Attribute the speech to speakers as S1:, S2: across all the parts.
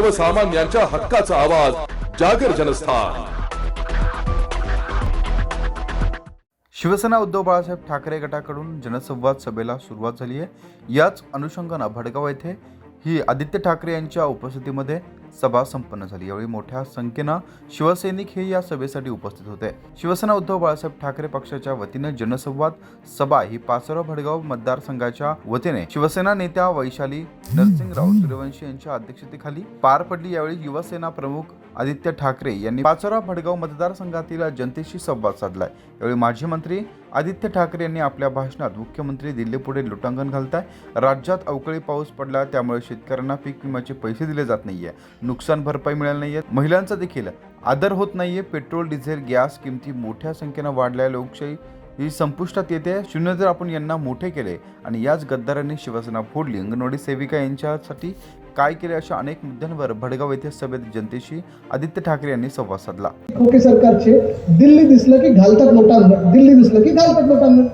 S1: सर्वसामान्यांच्या हक्काचा आवाज जागर जनस्थान.
S2: शिवसेना उद्धव बाळासाहेब ठाकरे गटाकडून जनसंवाद सभेला सुरुवात झाली आहे. याच अनुषंगानं भडगाव येथे ही आदित्य ठाकरे यांच्या उपस्थितीमध्ये सभा संपन्न झाली. यावेळी मोठ्या संख्येनं शिवसैनिक हे या सभेसाठी उपस्थित होते. शिवसेना उद्धव बाळासाहेब ठाकरे पक्षाच्या वतीनं जनसंवाद सभा ही पाचोरा भडगाव मतदारसंघाच्या वतीने शिवसेना नेत्या वैशाली नरसिंग राऊत सूर्यवंशी यांच्या अध्यक्षतेखाली पार पडली. यावेळी युवसेना प्रमुख आदित्य ठाकरे यांनी पाचोरा भडगाव मतदारसंघातील जनतेशी संवाद साधलाय. यावेळी माजी मंत्री आदित्य ठाकरे यांनी आपल्या भाषणात मुख्यमंत्री दिल्लीपुढे लुटांगण घालताय. राज्यात अवकाळी पाऊस पडला त्यामुळे शेतकऱ्यांना पीक विम्याचे पैसे दिले जात नाहीये. नुकसान भरपाई मिळाली नाहीये. महिलांचा देखील आदर होत नाहीये. पेट्रोल डिझेल गॅस किमती मोठ्या संख्येनं वाढल्या. लोकशाही ही संपुष्टात येते. शून्य जर आपण यांना मोठे केले आणि याच गद्दारांनी शिवसेना फोडली अंगणवाडी सेविका यांच्यासाठी काय केले अशा अनेक मुद्द्यांवर भडगाव येथे सभेत जनतेशी आदित्य ठाकरे यांनी संवाद साधला.
S3: खोके सरकारचे दिल्ली दिसलं की घालतात नोटांवर दिल्ली दिसलं की घालतात नोटांवर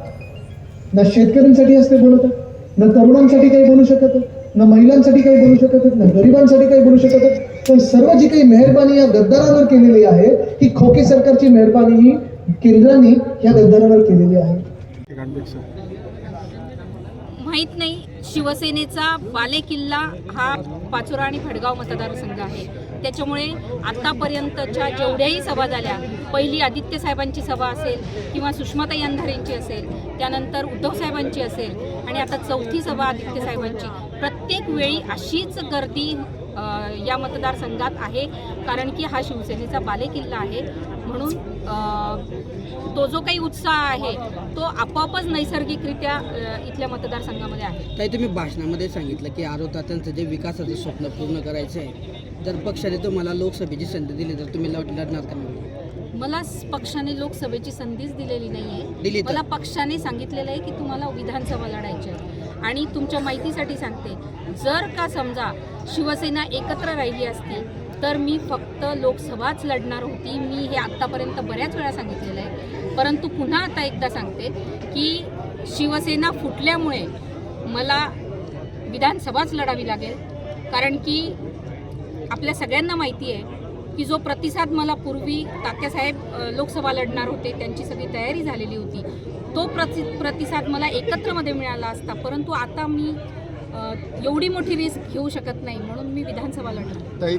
S3: ना शेतकऱ्यांसाठी असते बोलत ना तरुणांसाठी काही बोलू शकत ना महिलांसाठी काही बोलू शकत ना गरिबांसाठी काही बोलू शकत पण सर्व जी काही मेहरबानी या गद्दारावर केलेली आहे ही खोके सरकारची मेहरबानी ही केंद्राने या गद्दारांवर केलेली आहे.
S4: माहीत नाही शिवसेनेचा बालेकिल्ला हा पाचोरा आणि भडगाव मतदारसंघ आहे. त्याच्यामुळे आतापर्यंतच्या जेवढ्याही सभा झाल्या पहिली आदित्य साहेबांची सभा असेल किंवा सुषमाताई अंधारेंची असेल त्यानंतर उद्धव साहेबांची असेल आणि आता चौथी सभा आदित्य साहेबांची प्रत्येक वेळी अशीच गर्दी या मतदारसंघात आहे. कारण की हा शिवसेनेचा बालेकिल्ला आहे. म्हणून तो जो काही उत्साह आहे तो आपोआपच नैसर्गिकरित्या इथल्या मतदारसंघामध्ये आहे
S5: ताई तुम्ही भाषणामध्ये सांगितलं की आरोग्य त्यांचं जे विकासाचं स्वप्न पूर्ण करायचं आहे जर पक्षाने तुम्हाला लोकसभेची संधी दिली तर तुम्ही लढ- लढणार का नाही?
S4: मला पक्षाने लोकसभेची संधीच दिलेली नाहीये
S5: दिली तर?
S4: मला पक्षाने सांगितलेलं आहे की तुम्हाला विधानसभा लढायची आहे आणि तुमच्या माहितीसाठी सांगते जर का समजा शिवसेना एकत्र राहिली असती तर मी फक्त लोकसभाच लढणार होती. मी हे आत्तापर्यंत बऱ्याच वेळा सांगितलेलं आहे. परंतु पुन्हा आता एकदा सांगते की शिवसेना फुटल्यामुळे मला विधानसभाच लढावी लागेल. कारण की आपल्या सगळ्यांना माहिती आहे की जो प्रतिसाद मला पूर्वी तात्यासाहेब लोकसभा लढणार होते त्यांची सगळी तयारी झालेली होती तो प्रति प्रतिसाद मला एकत्रमध्ये मिळाला असता. परंतु आता मी एवढी मोठी रिस्क घेऊ शकत नाही म्हणून मी विधानसभा
S6: ही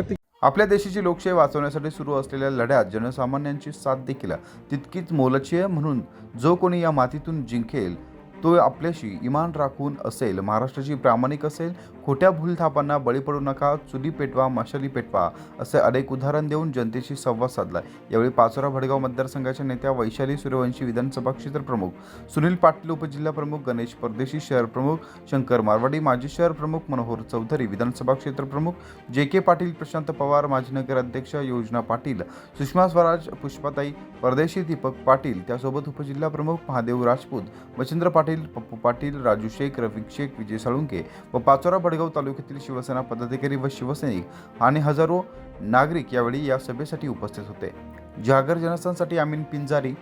S7: ती?
S2: आपल्या देशाची लोकशाही वाचवण्यासाठी सुरू असलेल्या लढ्यात जनसामान्यांची साथ देखील तितकीच मोलाची आहे म्हणून जो कोणी या मातीतून जिंकेल तो आपल्याशी इमान राखून असेल महाराष्ट्राची प्रामाणिक असेल खोट्या भूलथापांना बळी पडू नका चुली पेटवा मशाली पेटवा असे अनेक उदाहरण देऊन जनतेशी संवाद साधला. यावेळी पाचोरा भडगाव मतदारसंघाच्या नेत्या वैशाली सूर्यवंशी विधानसभा क्षेत्र प्रमुख सुनील पाटील उपजिल्हा प्रमुख गणेश परदेशी शहर प्रमुख शंकर मारवाडी माजी शहर प्रमुख मनोहर चौधरी विधानसभा क्षेत्र प्रमुख जे के पाटील प्रशांत पवार माजी नगर अध्यक्ष योजना पाटील सुषमा स्वराज पुष्पाताई परदेशी दीपक पाटील त्यासोबत उपजिल्हा प्रमुख महादेव राजपूत मच्छिंद्र पाटील पप्पू पाटील राजू शेख रफिक शेख विजय साळुंके व पाचोरा भडगाव तालुक्यातील शिवसेना पदाधिकारी व शिवसैनिक आणि हजारो नागरिक यावेळी या सभेसाठी उपस्थित होते. जागर जनस्थानसाठी आमीन पिंजारी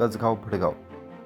S2: कसगाव भडगाव.